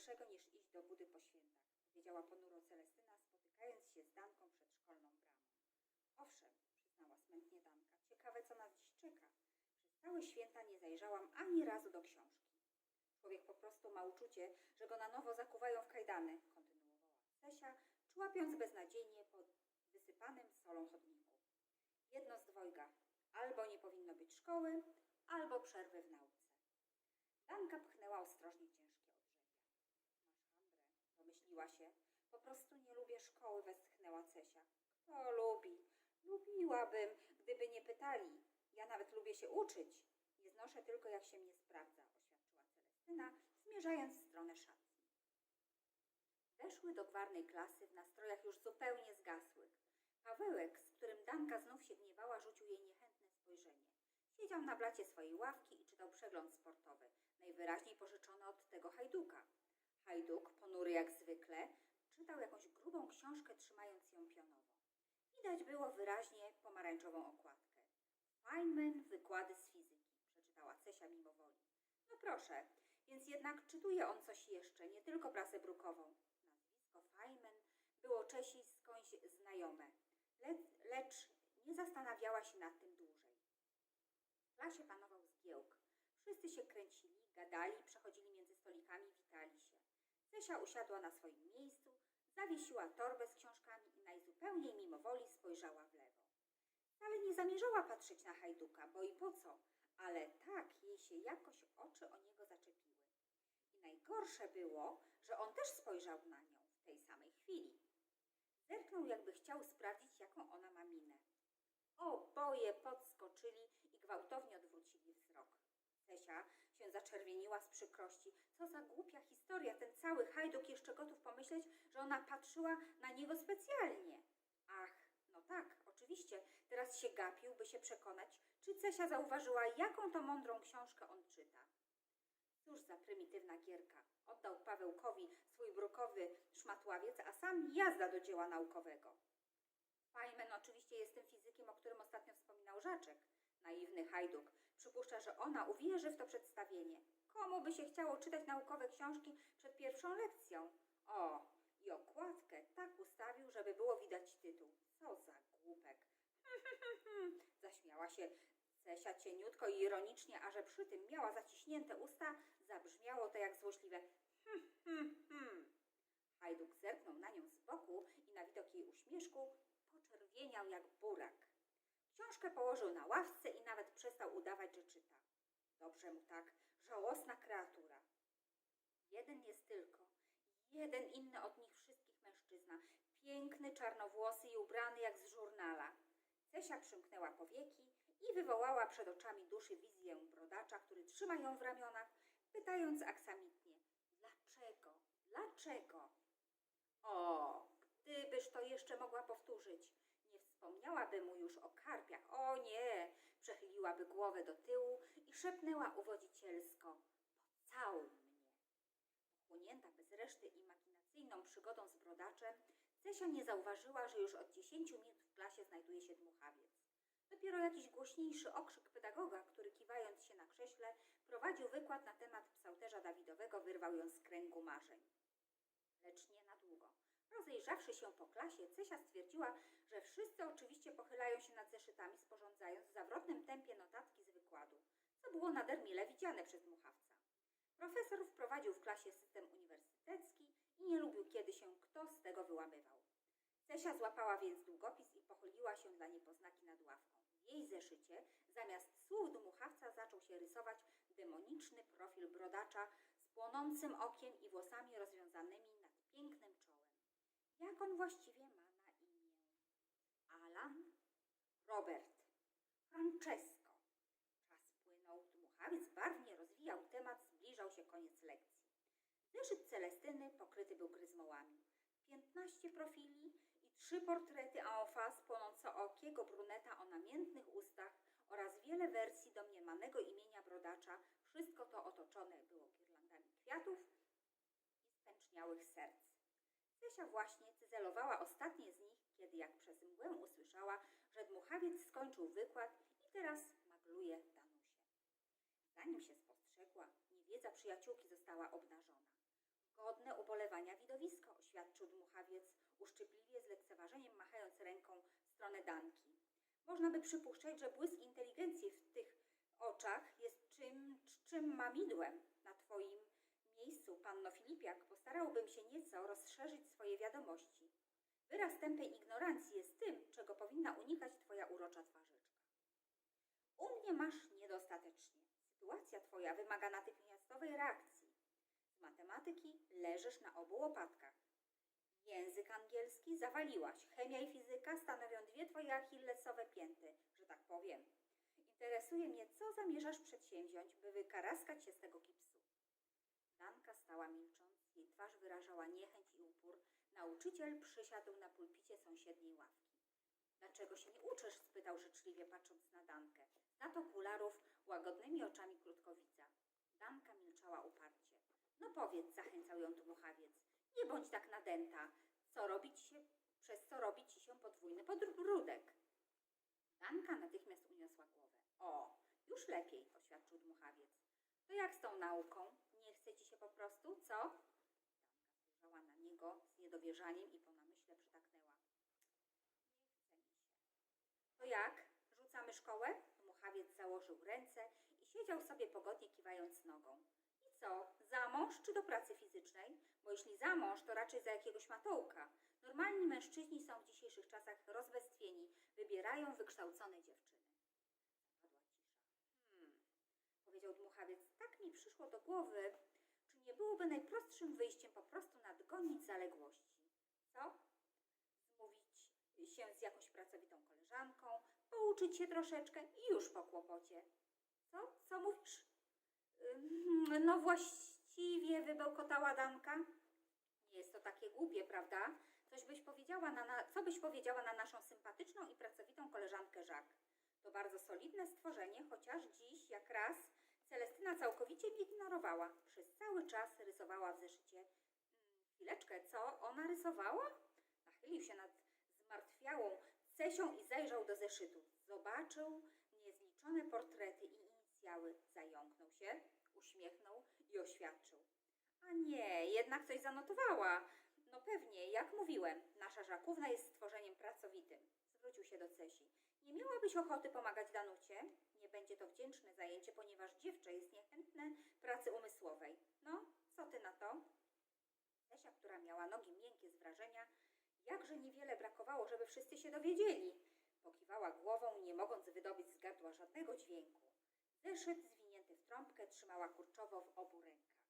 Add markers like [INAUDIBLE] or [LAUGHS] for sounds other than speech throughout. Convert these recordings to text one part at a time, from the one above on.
gorszego niż iść do budy po świętach, powiedziała ponuro Celestyna, spotykając się z Danką przed szkolną bramą. Owszem, przyznała smętnie Danka, ciekawe co nas dziś czeka. Przez całe święta nie zajrzałam ani razu do książki. Człowiek po prostu ma uczucie, że go na nowo zakuwają w kajdany, kontynuowała Cesia, człapiąc beznadziejnie po wysypanym solą chodniku. Jedno z dwojga. Albo nie powinno być szkoły, albo przerwy w nauce. Danka pchnęła ostrożnie się. Po prostu nie lubię szkoły, westchnęła Cesia. Kto lubi? Lubiłabym, gdyby nie pytali. Ja nawet lubię się uczyć. Nie znoszę tylko, jak się mnie sprawdza, oświadczyła Celestyna, zmierzając w stronę szatni. Weszły do gwarnej klasy w nastrojach już zupełnie zgasłych. Pawełek, z którym Danka znów się gniewała, rzucił jej niechętne spojrzenie. Siedział na blacie swojej ławki i czytał przegląd sportowy, najwyraźniej pożyczony od tego hajduka. Hajduk, ponury jak zwykle, czytał jakąś grubą książkę, trzymając ją pionowo. Widać było wyraźnie pomarańczową okładkę. Feynman, wykłady z fizyki, przeczytała Cesia mimowoli. No proszę, więc jednak czytuje on coś jeszcze, nie tylko prasę brukową. Nazwisko Feynman było Czesi skądś znajome, lecz, lecz nie zastanawiała się nad tym dłużej. W klasie panował zgiełk. Wszyscy się kręcili, gadali, przechodzili między stolikami, witali się. Cesia usiadła na swoim miejscu, zawiesiła torbę z książkami i najzupełniej mimowoli spojrzała w lewo. Wcale nie zamierzała patrzeć na hajduka, bo i po co, ale tak jej się jakoś oczy o niego zaczepiły. I najgorsze było, że on też spojrzał na nią w tej samej chwili. Zerknął, jakby chciał sprawdzić, jaką ona ma minę. Oboje podskoczyli i gwałtownie odwrócili wzrok. Cesia się zaczerwieniła z przykrości. Co za głupia historia, ten cały hajduk jeszcze gotów pomyśleć, że ona patrzyła na niego specjalnie. Ach, no tak, oczywiście, teraz się gapił, by się przekonać, czy Cesia zauważyła, jaką to mądrą książkę on czyta. Cóż za prymitywna gierka. Oddał Pawełkowi swój brukowy szmatławiec, a sam jazda do dzieła naukowego. Feynman oczywiście jest tym fizykiem, o którym ostatnio wspominał Żaczek. Naiwny hajduk. Przypuszcza, że ona uwierzy w to przedstawienie. Komu by się chciało czytać naukowe książki przed pierwszą lekcją? O, i okładkę tak ustawił, żeby było widać tytuł. Co za głupek. [LAUGHS] Zaśmiała się Cesia cieniutko i ironicznie, a że przy tym miała zaciśnięte usta, zabrzmiało to jak złośliwe hm, hm, hm. Hajduk zerknął na nią z boku i na widok jej uśmieszku poczerwieniał jak burak. Książkę położył na ławce i nawet przestał udawać, że czyta. Dobrze mu tak, żałosna kreatura. Jeden jest tylko, jeden inny od nich wszystkich mężczyzna, piękny, czarnowłosy i ubrany jak z żurnala. Cesia przymknęła powieki i wywołała przed oczami duszy wizję brodacza, który trzyma ją w ramionach, pytając aksamitnie, dlaczego, dlaczego? O, gdybyż to jeszcze mogła powtórzyć. Wspomniałaby mu już o karpiach. O nie! Przechyliłaby głowę do tyłu i szepnęła uwodzicielsko. Pocałuj mnie. Pochłonięta bez reszty imaginacyjną przygodą z brodaczem, Cesia nie zauważyła, że już od dziesięciu minut w klasie znajduje się dmuchawiec. Dopiero jakiś głośniejszy okrzyk pedagoga, który kiwając się na krześle, prowadził wykład na temat psałterza Dawidowego, wyrwał ją z kręgu marzeń lecz nie na długo. Rozejrzawszy się po klasie, Cesia stwierdziła, że wszyscy oczywiście pochylają się nad zeszytami, sporządzając w zawrotnym tempie notatki z wykładu, co było nader mile widziane przez dmuchawca. Profesor wprowadził w klasie system uniwersytecki i nie lubił, kiedy się kto z tego wyłamywał. Cesia złapała więc długopis i pochyliła się dla niepoznaki nad ławką. W jej zeszycie zamiast słów dmuchawca zaczął się rysować demoniczny profil brodacza z płonącym okiem i włosami rozwiązanymi nad pięknym czołem. Jak on właściwie ma? Robert? Francesco? Czas płynął, dmuchawiec barwnie rozwijał temat, zbliżał się koniec lekcji. Zeszyt Celestyny pokryty był gryzmołami. Piętnaście profili i trzy portrety en face płonącookiego bruneta o namiętnych ustach oraz wiele wersji domniemanego imienia brodacza. Wszystko to otoczone było girlandami kwiatów i spęczniałych serc. Cesia właśnie cyzelowała ostatnie z nich, kiedy jak przez mgłę usłyszała, że dmuchawiec skończył wykład i teraz magluje Danusię. Zanim się spostrzegła, niewiedza przyjaciółki została obnażona. Godna odsłania widowisko, oświadczył dmuchawiec, uszczypliwie z lekceważeniem machając ręką w stronę Danki. Można by przypuszczać, że błysk inteligencji w tych oczach jest czym, czym mamidłem. Na twoim miejscu, panno Filipiak, postarałbym się nieco rozszerzyć swoje wiadomości. Wyraz tępej ignorancji jest tym, czego powinna unikać twoja urocza twarzyczka. U mnie masz niedostatecznie. Sytuacja twoja wymaga natychmiastowej reakcji. Z matematyki leżysz na obu łopatkach. Język angielski zawaliłaś. Chemia i fizyka stanowią dwie twoje achillesowe pięty, że tak powiem. Interesuje mnie, co zamierzasz przedsięwziąć, by wykaraskać się z tego gipsu. Danka stała milcząc, jej twarz wyrażała niechęć i upór. Nauczyciel przysiadł na pulpicie sąsiedniej ławki. Dlaczego się nie uczysz? spytał życzliwie, patrząc na Dankę. Z nad okularów łagodnymi oczami krótkowica. Danka milczała uparcie. No powiedz, zachęcał ją dmuchawiec. Nie bądź tak nadęta. Co robić się, przez co robi ci się podwójny podbródek? Danka natychmiast uniosła głowę. O, już lepiej, oświadczył dmuchawiec. To jak z tą nauką? Nie chce ci się po prostu, co? Danka spojrzała na niego z niedowierzaniem i po namyśle przytaknęła. Nie chce mi się. To jak? Rzucamy szkołę? Dmuchawiec założył ręce i siedział sobie pogodnie kiwając nogą. I co? Za mąż czy do pracy fizycznej? Bo jeśli za mąż, to raczej za jakiegoś matołka. Normalni mężczyźni są w dzisiejszych czasach rozbestwieni, wybierają wykształcone dziewczyny. Hmm, powiedział dmuchawiec, tak mi przyszło do głowy, nie byłoby najprostszym wyjściem po prostu nadgonić zaległości? Co? Zmówić się z jakąś pracowitą koleżanką, pouczyć się troszeczkę i już po kłopocie. Co? Co mówisz? No właściwie wybełkotała Danka. Nie jest to takie głupie, prawda? Coś byś powiedziała na, na, co byś powiedziała na naszą sympatyczną i pracowitą koleżankę Żak? To bardzo solidne stworzenie, chociaż dziś, jak raz, Celestyna całkowicie mnie ignorowała. Przez cały czas rysowała w zeszycie. Mm, Chwileczkę, co ona rysowała? Nachylił się nad zmartwiałą Cesią i zajrzał do zeszytu. Zobaczył niezliczone portrety i inicjały. Zająknął się, uśmiechnął i oświadczył. A nie, jednak coś zanotowała. No pewnie, jak mówiłem, nasza Żakówna jest stworzeniem pracowitym. Zwrócił się do Cesi. Nie miałabyś ochoty pomagać Danucie? Będzie to wdzięczne zajęcie, ponieważ dziewczę jest niechętne pracy umysłowej. No, co ty na to? Cesia, która miała nogi miękkie z wrażenia, jakże niewiele brakowało, żeby wszyscy się dowiedzieli. Pokiwała głową, nie mogąc wydobyć z gardła żadnego dźwięku. Zeszyt zwinięty w trąbkę trzymała kurczowo w obu rękach.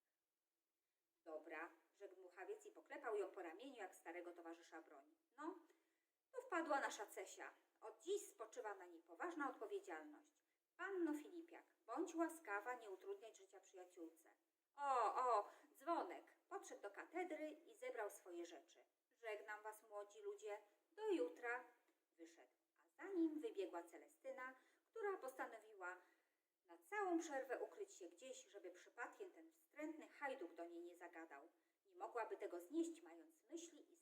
Dobra, rzekł dmuchawiec i poklepał ją po ramieniu jak starego towarzysza broni. No, tu wpadła nasza Cesia. Od dziś spoczywa na niej poważna odpowiedzialność. Panno Filipiak, bądź łaskawa nie utrudniać życia przyjaciółce. O, o, dzwonek. Podszedł do katedry i zebrał swoje rzeczy. Żegnam was, młodzi ludzie. Do jutra. Wyszedł, a za nim wybiegła Celestyna, która postanowiła na całą przerwę ukryć się gdzieś, żeby przypadkiem ten wstrętny hajduk do niej nie zagadał. Nie mogłaby tego znieść, mając myśli i